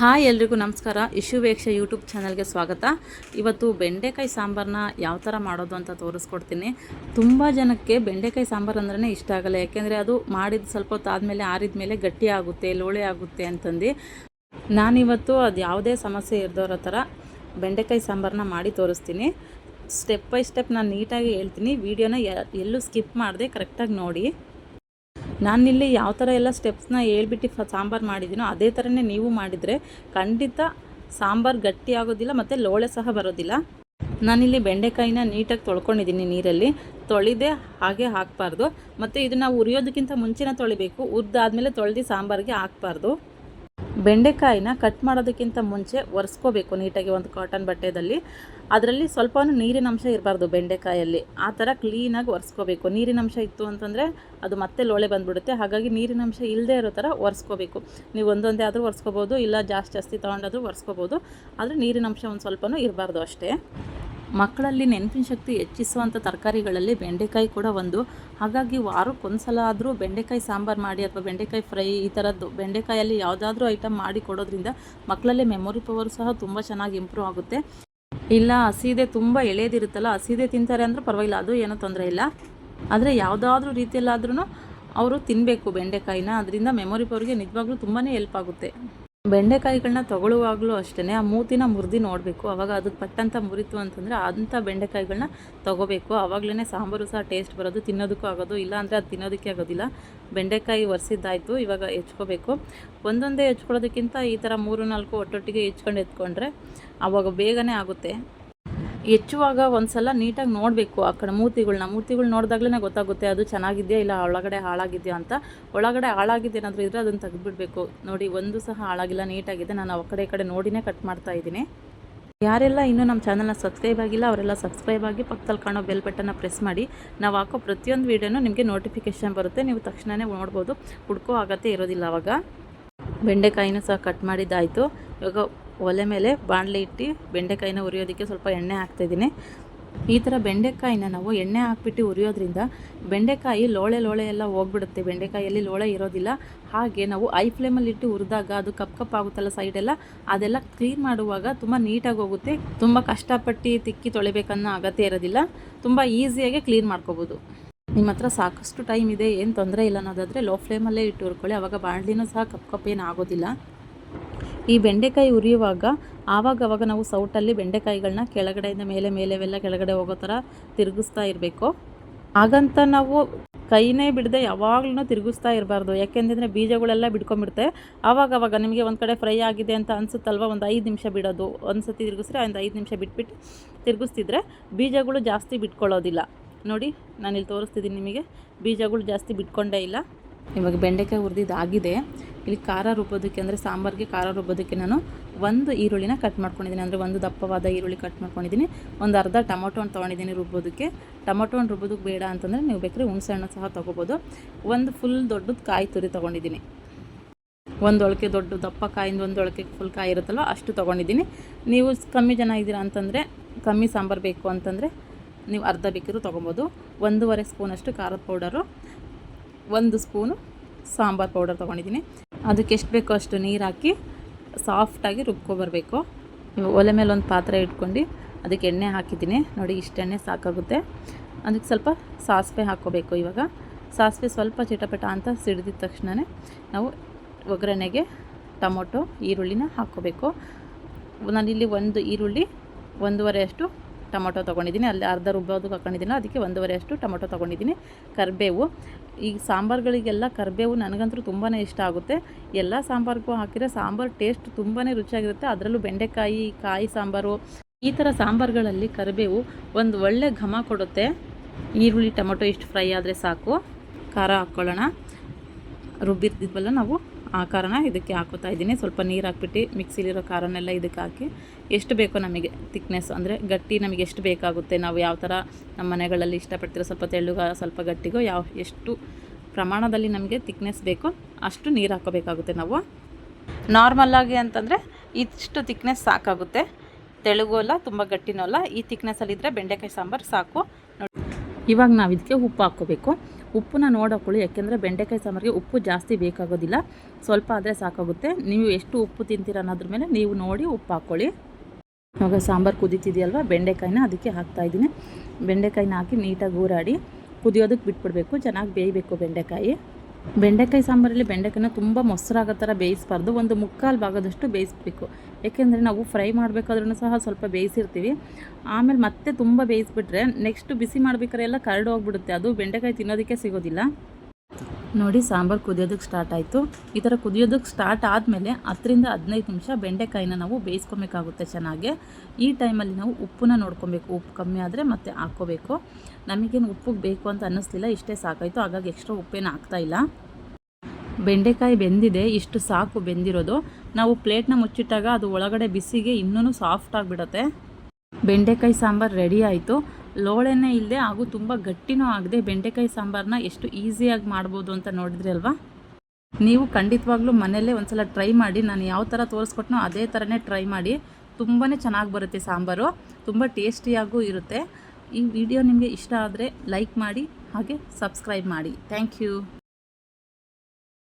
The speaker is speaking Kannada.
ಹಾಯ್ ಎಲ್ರಿಗೂ ನಮಸ್ಕಾರ. ಇಶುವೇಕ್ಷ ಯೂಟ್ಯೂಬ್ ಚಾನಲ್ಗೆ ಸ್ವಾಗತ. ಇವತ್ತು ಬೆಂಡೆಕಾಯಿ ಸಾಂಬಾರನ್ನ ಯಾವ ಥರ ಮಾಡೋದು ಅಂತ ತೋರಿಸ್ಕೊಡ್ತೀನಿ. ತುಂಬ ಜನಕ್ಕೆ ಬೆಂಡೆಕಾಯಿ ಸಾಂಬಾರು ಅಂದ್ರೆ ಇಷ್ಟ ಆಗಲ್ಲ. ಯಾಕೆಂದರೆ ಅದು ಮಾಡಿದ ಸ್ವಲ್ಪ ಹೊತ್ತು ಆದಮೇಲೆ ಆರಿದ ಮೇಲೆ ಗಟ್ಟಿ ಆಗುತ್ತೆ, ಲೋಳೆ ಆಗುತ್ತೆ ಅಂತಂದು. ನಾನಿವತ್ತು ಅದು ಯಾವುದೇ ಸಮಸ್ಯೆ ಇರ್ದೋರ ಥರ ಬೆಂಡೆಕಾಯಿ ಸಾಂಬಾರನ್ನ ಮಾಡಿ ತೋರಿಸ್ತೀನಿ. ಸ್ಟೆಪ್ ಬೈ ಸ್ಟೆಪ್ ನಾನು ನೀಟಾಗಿ ಹೇಳ್ತೀನಿ. ವೀಡಿಯೋನ ಎಲ್ಲೂ ಸ್ಕಿಪ್ ಮಾಡದೆ ಕರೆಕ್ಟಾಗಿ ನೋಡಿ. ನಾನಿಲ್ಲಿ ಯಾವ ಥರ ಎಲ್ಲ ಸ್ಟೆಪ್ಸ್ನ ಹೇಳ್ಬಿಟ್ಟು ಸಾಂಬಾರು ಮಾಡಿದ್ದೀನೋ ಅದೇ ಥರನೇ ನೀವು ಮಾಡಿದರೆ ಖಂಡಿತ ಸಾಂಬಾರು ಗಟ್ಟಿ ಆಗೋದಿಲ್ಲ ಮತ್ತು ಲೋಳೆ ಸಹ ಬರೋದಿಲ್ಲ. ನಾನಿಲ್ಲಿ ಬೆಂಡೆಕಾಯಿನ ನೀಟಾಗಿ ತೊಳ್ಕೊಂಡಿದ್ದೀನಿ ನೀರಲ್ಲಿ. ತೊಳೆದೆ ಹಾಗೆ ಹಾಕಬಾರ್ದು. ಮತ್ತು ಇದನ್ನು ಉರಿಯೋದಕ್ಕಿಂತ ಮುಂಚೆನೇ ತೊಳಿಬೇಕು. ಉರಿದಾದ್ಮೇಲೆ ತೊಳೆದು ಸಾಂಬಾರಿಗೆ ಹಾಕಬಾರ್ದು. ಬೆಂಡೆಕಾಯಿನ ಕಟ್ ಮಾಡೋದಕ್ಕಿಂತ ಮುಂಚೆ ಒರೆಸ್ಕೋಬೇಕು ನೀಟಾಗಿ ಒಂದು ಕಾಟನ್ ಬಟ್ಟೆದಲ್ಲಿ. ಅದರಲ್ಲಿ ಸ್ವಲ್ಪ ನೀರಿನಂಶ ಇರಬಾರ್ದು ಬೆಂಡೆಕಾಯಲ್ಲಿ. ಆ ಥರ ಕ್ಲೀನಾಗಿ ಒರೆಸ್ಕೋಬೇಕು. ನೀರಿನಂಶ ಇತ್ತು ಅಂತಂದರೆ ಅದು ಮತ್ತೆ ಲೋಳೆ ಬಂದುಬಿಡುತ್ತೆ. ಹಾಗಾಗಿ ನೀರಿನಂಶ ಇಲ್ಲದೆ ಇರೋ ಥರ ಒರೆಸ್ಕೋಬೇಕು. ನೀವು ಒಂದೊಂದೇ ಆದರೂ ಒರೆಸ್ಕೋಬೋದು, ಇಲ್ಲ ಜಾಸ್ತಿ ಜಾಸ್ತಿ ತೊಗೊಂಡಾದರೂ ಒರೆಸ್ಕೋಬೋದು. ಆದರೆ ನೀರಿನಂಶ ಒಂದು ಸ್ವಲ್ಪನೂ ಇರಬಾರ್ದು ಅಷ್ಟೇ. ಮಕ್ಕಳಲ್ಲಿ ನೆನಪಿನ ಶಕ್ತಿ ಹೆಚ್ಚಿಸುವಂಥ ತರಕಾರಿಗಳಲ್ಲಿ ಬೆಂಡೆಕಾಯಿ ಕೂಡ ಒಂದು. ಹಾಗಾಗಿ ವಾರಕ್ಕೆ ಸಲ ಆದರೂ ಬೆಂಡೆಕಾಯಿ ಸಾಂಬಾರು ಮಾಡಿ ಅಥವಾ ಬೆಂಡೆಕಾಯಿ ಫ್ರೈ ಈ ಥರದ್ದು ಬೆಂಡೆಕಾಯಲ್ಲಿ ಯಾವುದಾದ್ರೂ ಐಟಮ್ ಮಾಡಿ ಕೊಡೋದ್ರಿಂದ ಮಕ್ಕಳಲ್ಲಿ ಮೆಮೊರಿ ಪವರ್ ಸಹ ತುಂಬ ಚೆನ್ನಾಗಿ ಇಂಪ್ರೂವ್ ಆಗುತ್ತೆ. ಇಲ್ಲ, ಹಸಿದೆ ತುಂಬ ಎಳೆದಿರುತ್ತಲ್ಲ, ಹಸಿದೆ ತಿಂತಾರೆ ಅಂದರೆ ಪರವಾಗಿಲ್ಲ, ಅದು ಏನೂ ತೊಂದರೆ ಇಲ್ಲ. ಆದರೆ ಯಾವುದಾದ್ರೂ ರೀತಿಯಲ್ಲಾದ್ರೂ ಅವರು ತಿನ್ನಬೇಕು ಬೆಂಡೆಕಾಯಿನ, ಅದರಿಂದ ಮೆಮೊರಿ ಪವರ್ಗೆ ನಿಜವಾಗ್ಲೂ ತುಂಬಾ ಹೆಲ್ಪ್ ಆಗುತ್ತೆ. ಬೆಂಡೆಕಾಯಿಗಳನ್ನ ತಗೊಳ್ಳುವಾಗಲೂ ಅಷ್ಟೇ ಆ ಮೂತಿನ ಮುರಿದು ನೋಡಬೇಕು. ಅವಾಗ ಅದಕ್ಕೆ ಪಟ್ಟಂತ ಮುರಿತು ಅಂತಂದರೆ ಅಂಥ ಬೆಂಡೆಕಾಯಿಗಳನ್ನ ತೊಗೋಬೇಕು. ಆವಾಗಲೇ ಸಾಂಬಾರು ಸಹ ಟೇಸ್ಟ್ ಬರೋದು, ತಿನ್ನೋದಕ್ಕೂ ಆಗೋದು, ಇಲ್ಲ ಅಂದರೆ ಅದು ತಿನ್ನೋದಕ್ಕೆ ಆಗೋದಿಲ್ಲ. ಬೆಂಡೆಕಾಯಿ ಒರೆಸಿದ್ದಾಯಿತು, ಇವಾಗ ಹೆಚ್ಕೋಬೇಕು. ಒಂದೊಂದೇ ಹೆಚ್ಕೊಳ್ಳೋದಕ್ಕಿಂತ ಈ ಥರ ಮೂರು ನಾಲ್ಕು ಒಟ್ಟೊಟ್ಟಿಗೆ ಹೆಚ್ಕೊಂಡು ಎತ್ಕೊಂಡ್ರೆ ಆವಾಗ ಬೇಗನೆ ಆಗುತ್ತೆ. ಹೆಚ್ಚುವಾಗ ಒಂದು ಸಲ ನೀಟಾಗಿ ನೋಡಬೇಕು ಆ ಕಡೆ ಮೂರ್ತಿಗಳನ್ನ ಮೂರ್ತಿಗಳು ನೋಡಿದಾಗ್ಲೇ ಗೊತ್ತಾಗುತ್ತೆ ಅದು ಚೆನ್ನಾಗಿದೆಯಾ ಇಲ್ಲ ಒಳಗಡೆ ಹಾಳಾಗಿದೆಯಾ ಅಂತ. ಒಳಗಡೆ ಹಾಳಾಗಿದೆ ಏನಾದರೂ ಇದ್ದರೆ ಅದನ್ನು ತೆಗೆದುಬಿಡ್ಬೇಕು. ನೋಡಿ, ಒಂದು ಸಹ ಹಾಳಾಗಿಲ್ಲ, ನೀಟಾಗಿದೆ. ನಾನು ಆ ಕಡೆ ಈ ಕಡೆ ನೋಡಿನೇ ಕಟ್ ಮಾಡ್ತಾ ಇದ್ದೀನಿ. ಯಾರೆಲ್ಲ ಇನ್ನೂ ನಮ್ಮ ಚಾನಲ್ನ ಸಬ್ಸ್ಕ್ರೈಬ್ ಆಗಿಲ್ಲ, ಅವರೆಲ್ಲ ಸಬ್ಸ್ಕ್ರೈಬ್ ಆಗಿ ಪಕ್ಕದಲ್ಲಿ ಕಾಣೋ ಬೆಲ್ ಬಟನ್ನ ಪ್ರೆಸ್ ಮಾಡಿ. ನಾವು ಹಾಕೋ ಪ್ರತಿಯೊಂದು ವೀಡಿಯೋನೂ ನಿಮಗೆ ನೋಟಿಫಿಕೇಷನ್ ಬರುತ್ತೆ. ನೀವು ತಕ್ಷಣವೇ ನೋಡ್ಬೋದು. ಹುಡ್ಕೋ ಆಗತ್ತೆ ಇರೋದಿಲ್ಲ ಅವಾಗ. ಬೆಂಡೆಕಾಯಿನೂ ಸಹ ಕಟ್ ಮಾಡಿದ್ದಾಯಿತು. ಇವಾಗ ಒಲೆ ಮೇಲೆ ಬಾಣಲೆ ಇಟ್ಟು ಬೆಂಡೆಕಾಯಿನ ಉರಿಯೋದಕ್ಕೆ ಸ್ವಲ್ಪ ಎಣ್ಣೆ ಹಾಕ್ತಾಯಿದ್ದೀನಿ ಈ ಥರ ಬೆಂಡೆಕಾಯಿನ ನಾವು ಎಣ್ಣೆ ಹಾಕ್ಬಿಟ್ಟು ಉರಿಯೋದ್ರಿಂದ ಬೆಂಡೆಕಾಯಿ ಲೋಳೆ ಲೋಳೆ ಎಲ್ಲ ಹೋಗ್ಬಿಡುತ್ತೆ. ಬೆಂಡೆಕಾಯಿಯಲ್ಲಿ ಲೋಳೆ ಇರೋದಿಲ್ಲ. ಹಾಗೆ ನಾವು ಐ ಫ್ಲೇಮಲ್ಲಿ ಇಟ್ಟು ಹುರಿದಾಗ ಅದು ಕಪ್ ಕಪ್ ಆಗುತ್ತಲ್ಲ ಸೈಡೆಲ್ಲ ಅದೆಲ್ಲ ಕ್ಲೀನ್ ಮಾಡುವಾಗ ತುಂಬ ನೀಟಾಗಿ ಹೋಗುತ್ತೆ. ತುಂಬ ಕಷ್ಟಪಟ್ಟು ತಿಕ್ಕಿ ತೊಳಿಬೇಕನ್ನೋ ಅಗತ್ಯ ಇರೋದಿಲ್ಲ. ತುಂಬ ಈಸಿಯಾಗಿ ಕ್ಲೀನ್ ಮಾಡ್ಕೋಬೋದು. ನಿಮ್ಮ ಹತ್ರ ಸಾಕಷ್ಟು ಟೈಮ್ ಇದೆ. ಏನು ತೊಂದರೆ ಇಲ್ಲ ಅನ್ನೋದಾದರೆ ಲೋ ಫ್ಲೇಮಲ್ಲೇ ಇಟ್ಟು ಹುರ್ಕೊಳ್ಳಿ. ಆವಾಗ ಬಾಣಲಿನೂ ಸಹ ಕಪ್ ಕಪ್ ಏನು ಆಗೋದಿಲ್ಲ. ಈ ಬೆಂಡೆಕಾಯಿ ಉರಿಯುವಾಗ ಆವಾಗವಾಗ ನಾವು ಸೌಟಲ್ಲಿ ಬೆಂಡೆಕಾಯಿಗಳನ್ನ ಕೆಳಗಡೆಯಿಂದ ಮೇಲೆ ಮೇಲೆವೆಲ್ಲ ಕೆಳಗಡೆ ಹೋಗೋ ಥರ ತಿರುಗಿಸ್ತಾ ಇರಬೇಕು. ಹಾಗಂತ ನಾವು ಕೈನೇ ಬಿಡದೆ ಯಾವಾಗಲೂ ತಿರುಗಿಸ್ತಾ ಇರಬಾರ್ದು. ಯಾಕೆಂದರೆ ಬೀಜಗಳೆಲ್ಲ ಬಿಡ್ಕೊಂಬಿಡುತ್ತೆ ಆವಾಗ ಅವಾಗ ನಿಮಗೆ ಒಂದು ಕಡೆ ಫ್ರೈ ಆಗಿದೆ ಅಂತ ಅನಿಸುತ್ತಲ್ವ? ಒಂದು ಐದು ನಿಮಿಷ ಬಿಡೋದು. ಒಂದು ಸತಿ ತಿರುಗಿಸ್ರೆ ಒಂದು ಐದು ನಿಮಿಷ ಬಿಟ್ಬಿಟ್ಟು ತಿರುಗಿಸ್ತಿದ್ರೆ ಬೀಜಗಳು ಜಾಸ್ತಿ ಬಿಟ್ಕೊಳ್ಳೋದಿಲ್ಲ. ನೋಡಿ, ನಾನಿಲ್ಲಿ ತೋರಿಸ್ತಿದ್ದೀನಿ ನಿಮಗೆ. ಬೀಜಗಳು ಜಾಸ್ತಿ ಬಿಟ್ಕೊಂಡೇ ಇಲ್ಲ. ಇವಾಗ ಬೆಂಡೆಕಾಯಿ ಹುರಿದಿದ್ದಾಗಿದೆ ಇಲ್ಲಿ ಖಾರ ರುಬ್ಬೋದಕ್ಕೆ ಅಂದರೆ ಸಾಂಬಾರಿಗೆ ಖಾರ ರುಬ್ಬೋದಕ್ಕೆ ನಾನು ಒಂದು ಈರುಳ್ಳಿನ ಕಟ್ ಮಾಡ್ಕೊಂಡಿದ್ದೀನಿ. ಅಂದರೆ ಒಂದು ದಪ್ಪವಾದ ಈರುಳ್ಳಿ ಕಟ್ ಮಾಡ್ಕೊಂಡಿದ್ದೀನಿ. ಒಂದು ಅರ್ಧ ಟೊಮೊಟೊ ಹಣ್ಣು ತೊಗೊಂಡಿದ್ದೀನಿ ರುಬ್ಬೋದಕ್ಕೆ. ಟೊಮೊಟೊ ಹಣ್ಣು ರುಬ್ಬೋದಕ್ಕೆ ಬೇಡ ಅಂತಂದರೆ ನೀವು ಬೇಕಾದ್ರೆ ಹುಣಸೆ ಹಣ್ಣು ಸಹ ತೊಗೋಬೋದು. ಒಂದು ಫುಲ್ ದೊಡ್ಡದು ಕಾಯಿ ತುರಿ ತೊಗೊಂಡಿದ್ದೀನಿ. ಒಂದು ಒಳಕೆ ದೊಡ್ಡ ದಪ್ಪ ಕಾಯಿಂದ ಒಂದು ಒಳಕೆ ಫುಲ್ ಕಾಯಿ ಇರುತ್ತಲ್ಲ ಅಷ್ಟು ತೊಗೊಂಡಿದ್ದೀನಿ. ನೀವು ಕಮ್ಮಿ ಜನ ಇದ್ದೀರಾ ಅಂತಂದರೆ, ಕಮ್ಮಿ ಸಾಂಬಾರು ಬೇಕು ಅಂತಂದರೆ ನೀವು ಅರ್ಧ ಬೇಕಿದ್ರು ತೊಗೊಬೋದು. ಒಂದೂವರೆ ಸ್ಪೂನಷ್ಟು ಖಾರದ ಪೌಡರು. ಒಂದು ಸ್ಪೂನು ಸಾಂಬಾರು ಪೌಡರ್ ತೊಗೊಂಡಿದ್ದೀನಿ. ಅದಕ್ಕೆ ಎಷ್ಟು ಬೇಕೋ ಅಷ್ಟು ನೀರು ಹಾಕಿ ಸಾಫ್ಟಾಗಿ ರುಬ್ಕೊಬರ್ಬೇಕು ಒಲೆ ಮೇಲೆ ಒಂದು ಪಾತ್ರೆ ಇಟ್ಕೊಂಡು ಅದಕ್ಕೆ ಎಣ್ಣೆ ಹಾಕಿದ್ದೀನಿ. ನೋಡಿ, ಇಷ್ಟು ಎಣ್ಣೆ ಸಾಕಾಗುತ್ತೆ. ಅದಕ್ಕೆ ಸ್ವಲ್ಪ ಸಾಸಿವೆ ಹಾಕ್ಕೋಬೇಕು ಇವಾಗ. ಸಾಸಿವೆ ಸ್ವಲ್ಪ ಚಿಟಪಟ ಅಂತ ಸಿಡಿದಿದ ತಕ್ಷಣವೇ ನಾವು ಒಗ್ಗರಣೆಗೆ ಟೊಮೊಟೊ, ಈರುಳ್ಳಿನ ಹಾಕ್ಕೋಬೇಕು. ನಾನಿಲ್ಲಿ ಒಂದು ಈರುಳ್ಳಿ ಒಂದೂವರೆ ಅಷ್ಟು ಟೊಮೊಟೊ ತೊಗೊಂಡಿದ್ದೀನಿ. ಅಲ್ಲಿ ಅರ್ಧ ರುಬ್ಬೋದು ಹಾಕೊಂಡಿದ್ದೀನಿ. ಅದಕ್ಕೆ ಒಂದೂವರೆ ಅಷ್ಟು ಟೊಮೊಟೊ ತೊಗೊಂಡಿದ್ದೀನಿ. ಕರಿಬೇವು. ಈ ಸಾಂಬಾರುಗಳಿಗೆಲ್ಲ ಕರಿಬೇವು ನನಗಂತೂ ತುಂಬಾ ಇಷ್ಟ ಆಗುತ್ತೆ. ಎಲ್ಲ ಸಾಂಬಾರಿಗೂ ಹಾಕಿದರೆ ಸಾಂಬಾರು ಟೇಸ್ಟ್ ತುಂಬಾ ರುಚಿಯಾಗಿರುತ್ತೆ. ಅದರಲ್ಲೂ ಬೆಂಡೆಕಾಯಿ, ಕಾಯಿ ಸಾಂಬಾರು, ಈ ಥರ ಸಾಂಬಾರುಗಳಲ್ಲಿ ಕರಿಬೇವು ಒಂದು ಒಳ್ಳೆ ಘಮ ಕೊಡುತ್ತೆ. ಈರುಳ್ಳಿ, ಟೊಮೊಟೊ ಇಷ್ಟು ಫ್ರೈ ಆದರೆ ಸಾಕು. ಖಾರ ಹಾಕ್ಕೊಳ್ಳೋಣ. ರುಬ್ಬಿರ್ತಿದ್ವಲ್ಲ ನಾವು, ಆ ಖಾರನ ಇದಕ್ಕೆ ಹಾಕೋತಾ ಇದ್ದೀನಿ. ಸ್ವಲ್ಪ ನೀರು ಹಾಕ್ಬಿಟ್ಟು ಮಿಕ್ಸಿಲಿರೋ ಖಾರನೆಲ್ಲ ಇದಕ್ಕೆ ಹಾಕಿ, ಎಷ್ಟು ಬೇಕೋ ನಮಗೆ ತಿಕ್ನೆಸ್ ಅಂದರೆ ಗಟ್ಟಿ ನಮಗೆ ಎಷ್ಟು ಬೇಕಾಗುತ್ತೆ, ನಾವು ಯಾವ ಥರ ನಮ್ಮ ಮನೆಗಳಲ್ಲಿ ಇಷ್ಟಪಡ್ತಿರೋ ಸ್ವಲ್ಪ ತೆಳ್ಳುಗ ಸ್ವಲ್ಪ ಗಟ್ಟಿಗೋ, ಯಾವ ಎಷ್ಟು ಪ್ರಮಾಣದಲ್ಲಿ ನಮಗೆ ತಿಕ್ನೆಸ್ ಬೇಕೋ ಅಷ್ಟು ನೀರು ಹಾಕೋಬೇಕಾಗುತ್ತೆ ನಾವು. ನಾರ್ಮಲ್ಲಾಗಿ ಅಂತಂದರೆ ಇಷ್ಟು ತಿಕ್ನೆಸ್ ಸಾಕಾಗುತ್ತೆ. ತೆಳುಗೂ ಅಲ್ಲ, ತುಂಬ ಗಟ್ಟಿನೂ ಅಲ್ಲ. ಈ ತಿಕ್ನೆಸ್ಸಲ್ಲಿದ್ದರೆ ಬೆಂಡೆಕಾಯಿ ಸಾಂಬಾರು ಸಾಕು. ಇವಾಗ ನಾವು ಇದಕ್ಕೆ ಉಪ್ಪು ಹಾಕ್ಕೋಬೇಕು. ಉಪ್ಪನ್ನ ನೋಡೋಕೊಳ್ಳಿ, ಯಾಕೆಂದರೆ ಬೆಂಡೆಕಾಯಿ ಸಾಂಬಾರಿಗೆ ಉಪ್ಪು ಜಾಸ್ತಿ ಬೇಕಾಗೋದಿಲ್ಲ. ಸ್ವಲ್ಪ ಆದರೆ ಸಾಕಾಗುತ್ತೆ. ನೀವು ಎಷ್ಟು ಉಪ್ಪು ತಿಂತೀರ ಅನ್ನೋದ್ರ ಮೇಲೆ ನೀವು ನೋಡಿ ಉಪ್ಪು ಹಾಕ್ಕೊಳ್ಳಿ. ಇವಾಗ ಸಾಂಬಾರು ಕುದೀತಿದೆಯಲ್ವ? ಬೆಂಡೆಕಾಯಿನ ಅದಕ್ಕೆ ಹಾಕ್ತಾಯಿದ್ದೀನಿ ಬೆಂಡೆಕಾಯಿನ ಹಾಕಿ ನೀಟಾಗಿ ಊರಾಡಿ ಕುದಿಯೋದಕ್ಕೆ ಬಿಟ್ಬಿಡಬೇಕು. ಚೆನ್ನಾಗಿ ಬೇಯಬೇಕು ಬೆಂಡೆಕಾಯಿ. ಬೆಂಡೆಕಾಯಿ ಸಾಂಬಾರಲ್ಲಿ ಬೆಂಡೆಕಾಯಿನ ತುಂಬ ಮೊಸರಾಗೋ ಥರ ಬೇಯಿಸಬಾರ್ದು. ಒಂದು ಮುಕ್ಕಾಲು ಭಾಗದಷ್ಟು ಬೇಯಿಸ್ಬೇಕು. ಏಕೆಂದರೆ ನಾವು ಫ್ರೈ ಮಾಡಬೇಕಾದ್ರೂ ಸಹ ಸ್ವಲ್ಪ ಬೇಯಿಸಿರ್ತೀವಿ. ಆಮೇಲೆ ಮತ್ತೆ ತುಂಬ ಬೇಯಿಸಿಬಿಟ್ರೆ ನೆಕ್ಸ್ಟ್ ಬಿಸಿ ಮಾಡ್ಬೇಕಾದ್ರೆ ಎಲ್ಲ ಕರಡು ಹೋಗ್ಬಿಡುತ್ತೆ. ಅದು ಬೆಂಡೆಕಾಯಿ ತಿನ್ನೋದಕ್ಕೆ ಸಿಗೋದಿಲ್ಲ. ನೋಡಿ ಸಾಂಬಾರು ಕುದಿಯೋದಕ್ಕೆ ಸ್ಟಾರ್ಟ್ ಆಯಿತು. ಈ ಥರ ಕುದಿಯೋದಕ್ಕೆ ಸ್ಟಾರ್ಟ್ ಆದಮೇಲೆ ಹತ್ತರಿಂದ ಹದಿನೈದು ನಿಮಿಷ ಬೆಂಡೆಕಾಯಿನ ನಾವು ಬೇಯಿಸ್ಕೊಬೇಕಾಗುತ್ತೆ ಚೆನ್ನಾಗಿ. ಈ ಟೈಮಲ್ಲಿ ನಾವು ಉಪ್ಪನ್ನ ನೋಡ್ಕೊಬೇಕು. ಉಪ್ಪು ಕಮ್ಮಿ ಆದರೆ ಮತ್ತೆ ಹಾಕ್ಕೋಬೇಕು. ನಮಗೇನು ಉಪ್ಪು ಬೇಕು ಅಂತ ಅನ್ನಿಸ್ಲಿಲ್ಲ, ಇಷ್ಟೇ ಸಾಕಾಯಿತು. ಹಾಗಾಗಿ ಎಕ್ಸ್ಟ್ರಾ ಉಪ್ಪೇನು ಹಾಕ್ತಾಯಿಲ್ಲ ಬೆಂಡೆಕಾಯಿ ಬೆಂದಿದೆ, ಇಷ್ಟು ಸಾಕು ಬೆಂದಿರೋದು. ನಾವು ಪ್ಲೇಟ್ನ ಮುಚ್ಚಿಟ್ಟಾಗ ಅದು ಒಳಗಡೆ ಬಿಸಿಗೆ ಇನ್ನೂ ಸಾಫ್ಟ್ ಆಗಿಬಿಡುತ್ತೆ. ಬೆಂಡೆಕಾಯಿ ಸಾಂಬಾರು ರೆಡಿ ಆಯಿತು. ಲೋಳೆನೇ ಇಲ್ಲದೆ ಹಾಗೂ ತುಂಬ ಗಟ್ಟಿನೂ ಆಗದೆ ಬೆಂಡೆಕಾಯಿ ಸಾಂಬಾರನ್ನ ಎಷ್ಟು ಈಸಿಯಾಗಿ ಮಾಡ್ಬೋದು ಅಂತ ನೋಡಿದ್ರಿ ಅಲ್ವಾ? ನೀವು ಖಂಡಿತವಾಗ್ಲೂ ಮನೆಯಲ್ಲೇ ಒಂದ್ಸಲ ಟ್ರೈ ಮಾಡಿ, ನಾನು ಯಾವ ಥರ ತೋರಿಸ್ಕೊಟ್ನೋ ಅದೇ ಥರನೇ ಟ್ರೈ ಮಾಡಿ. ತುಂಬಾ ಚೆನ್ನಾಗಿ ಬರುತ್ತೆ ಸಾಂಬಾರು, ತುಂಬ ಟೇಸ್ಟಿಯಾಗೂ ಇರುತ್ತೆ. ಈ ವಿಡಿಯೋ ನಿಮಗೆ ಇಷ್ಟ ಆದರೆ ಲೈಕ್ ಮಾಡಿ, ಹಾಗೆ ಸಬ್ಸ್ಕ್ರೈಬ್ ಮಾಡಿ. Thank you.